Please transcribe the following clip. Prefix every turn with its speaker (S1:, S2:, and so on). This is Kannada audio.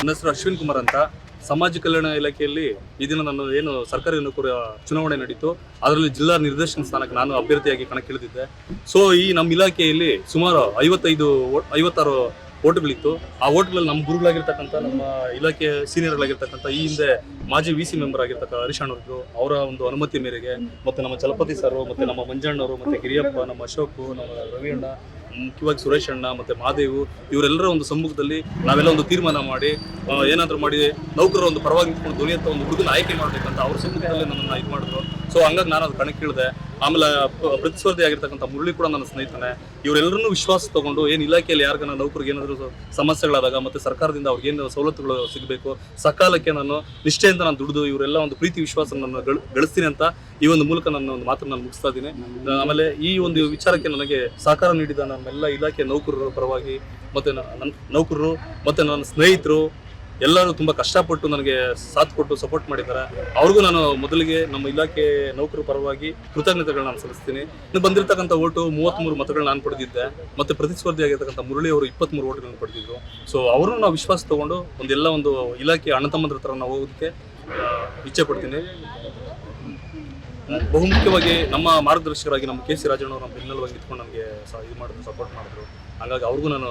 S1: ನನ್ನ ಹೆಸರು ಅಶ್ವಿನ್ ಕುಮಾರ್ ಅಂತ ಸಮಾಜ ಕಲ್ಯಾಣ ಇಲಾಖೆಯಲ್ಲಿ ಈ ದಿನ ನಾನು ಏನು ಸರ್ಕಾರಿ ನೌಕರ ಚುನಾವಣೆ ನಡೀತು. ಅದರಲ್ಲಿ ಜಿಲ್ಲಾ ನಿರ್ದೇಶನ ಸ್ಥಾನಕ್ಕೆ ನಾನು ಅಭ್ಯರ್ಥಿಯಾಗಿ ಕಣಕ್ಕಿಳಿದಿದ್ದೆ. ಸೊ ಈ ನಮ್ಮ ಇಲಾಖೆಯಲ್ಲಿ ಸುಮಾರು ಐವತ್ತೈದು ಐವತ್ತಾರು ಓಟ್ಗಳಿತ್ತು. ಆ ಓಟ್ಗಳಲ್ಲಿ ನಮ್ಮ ಗುರುಗಳಾಗಿರ್ತಕ್ಕಂಥ ನಮ್ಮ ಇಲಾಖೆ ಸೀನಿಯರ್ಗಳಾಗಿರ್ತಕ್ಕಂಥ ಈ ಹಿಂದೆ ಮಾಜಿ ವಿ ಸಿ ಮೆಂಬರ್ ಆಗಿರ್ತಕ್ಕ ಹರೀಶಣ್ಣವರು ಅವರ ಒಂದು ಅನುಮತಿ ಮೇರೆಗೆ ಮತ್ತು ನಮ್ಮ ಚಲಪತಿ ಸರ್ ಮತ್ತು ನಮ್ಮ ಮಂಜಣ್ಣವರು ಮತ್ತು ಗಿರಿಯಪ್ಪ ನಮ್ಮ ಅಶೋಕ್, ನಮ್ಮ ರವಿ ಅಣ್ಣ ಮುಖ್ಯವಾಗಿ ಸುರೇಶ್ ಅಣ್ಣ ಮತ್ತೆ ಮಹಾದೇವು ಇವರೆಲ್ಲರ ಒಂದು ಸಮ್ಮುಖದಲ್ಲಿ ನಾವೆಲ್ಲ ಒಂದು ತೀರ್ಮಾನ ಮಾಡಿ ಏನಾದ್ರು ಮಾಡಿ ನೌಕರರ ಒಂದು ಪರವಾಗಿ ನಿಂತ್ಕೊಂಡು ಧ್ವನಿ ಅಂತ ಒಂದು ಹುಡುಗನ ಆಯ್ಕೆ ಮಾಡ್ಬೇಕಂತ ಅವ್ರ ಸಮ್ಮುಖದಲ್ಲಿ ನನ್ನನ್ನು ಇದು ಮಾಡಿದ್ರು. ಸೊ ಹಂಗಾಗಿ ನಾನು ಅದು ಕಣಕ್ಕೆ ಇಳಿದೆ ಆಮೇಲೆ ಪ್ರತಿಸ್ಪರ್ಧಿ ಆಗಿರ್ತಕ್ಕಂಥ ಮುರಳಿ ಕೂಡ ನನ್ನ ಸ್ನೇಹಿತನೇ. ಇವರೆಲ್ಲರನ್ನೂ ವಿಶ್ವಾಸ ತಗೊಂಡು ಏನು ಇಲಾಖೆಯಲ್ಲಿ ಯಾರಿಗಾನ ನೌಕರಿಗೆ ಏನಾದರೂ ಸಮಸ್ಯೆಗಳಾದಾಗ ಮತ್ತು ಸರ್ಕಾರದಿಂದ ಅವ್ರಿಗೆ ಏನು ಸವಲತ್ತುಗಳು ಸಿಗಬೇಕು, ಸಕಾಲಕ್ಕೆ ನಾನು ನಿಷ್ಠೆಯಿಂದ ನಾನು ದುಡಿದು ಇವರೆಲ್ಲ ಒಂದು ಪ್ರೀತಿ ವಿಶ್ವಾಸ ನನ್ನ ಗಳ- ಗಳಿಸ್ತೀನಿ ಅಂತ ಈ ಒಂದು ಮೂಲಕ ನನ್ನ ಒಂದು ಮಾತನ್ನು ನಾನು ಮುಗಿಸ್ತಾ ಇದ್ದೀನಿ. ಆಮೇಲೆ ಈ ಒಂದು ವಿಚಾರಕ್ಕೆ ನನಗೆ ಸಹಕಾರ ನೀಡಿದ ನಮ್ಮೆಲ್ಲ ಇಲಾಖೆ ನೌಕರರ ಪರವಾಗಿ ಮತ್ತು ನನ್ನ ನೌಕರರು ಮತ್ತು ನನ್ನ ಸ್ನೇಹಿತರು ಎಲ್ಲರೂ ತುಂಬಾ ಕಷ್ಟಪಟ್ಟು ನನಗೆ ಸಾಥ್ ಕೊಟ್ಟು ಸಪೋರ್ಟ್ ಮಾಡಿದ್ದಾರೆ. ಅವ್ರಿಗೂ ನಾನು ಮೊದಲಿಗೆ ನಮ್ಮ ಇಲಾಖೆ ನೌಕರ ಪರವಾಗಿ ಕೃತಜ್ಞತೆಗಳನ್ನ ನಾನು ಸಲ್ಲಿಸ್ತೀನಿ. ಇನ್ನು ಬಂದಿರತಕ್ಕಂಥ ಓಟು ಮೂವತ್ತ್ಮೂರು ಮತಗಳನ್ನ ನಾನು ಪಡೆದಿದ್ದೆ. ಮತ್ತೆ ಪ್ರತಿಸ್ಪರ್ಧಿ ಆಗಿರ್ತಕ್ಕಂಥ ಮುರಳಿ ಅವರು ಇಪ್ಪತ್ತ್ಮೂರು ಓಟ್ಗಳನ್ನು ಪಡೆದಿದ್ರು ಸೊ ಅವರು ನಾವು ವಿಶ್ವಾಸ ತಗೊಂಡು ಒಂದೆಲ್ಲ ಒಂದು ಇಲಾಖೆ ಅಣ್ಣ ತಮ್ಮಂದ್ರ ಹತ್ರ ನಾವು ಹೋಗೋದಕ್ಕೆ ಇಚ್ಛೆ ಪಡ್ತೀನಿ. ಬಹುಮುಖ್ಯವಾಗಿ ನಮ್ಮ ಮಾರ್ಗದರ್ಶಕರಾಗಿ ನಮ್ಮ ಕೆ ಸಿ ರಾಜಣ್ಣವರು ನಮ್ಮ ಬೆನ್ನೆಲುವಾಗಿ ನಿಂತ್ಕೊಂಡು ನಮಗೆ ಇದು ಮಾಡಿದ್ರು ಸಪೋರ್ಟ್ ಮಾಡಿದ್ರು. ಹಾಗಾಗಿ ಅವ್ರಿಗೂ ನಾನು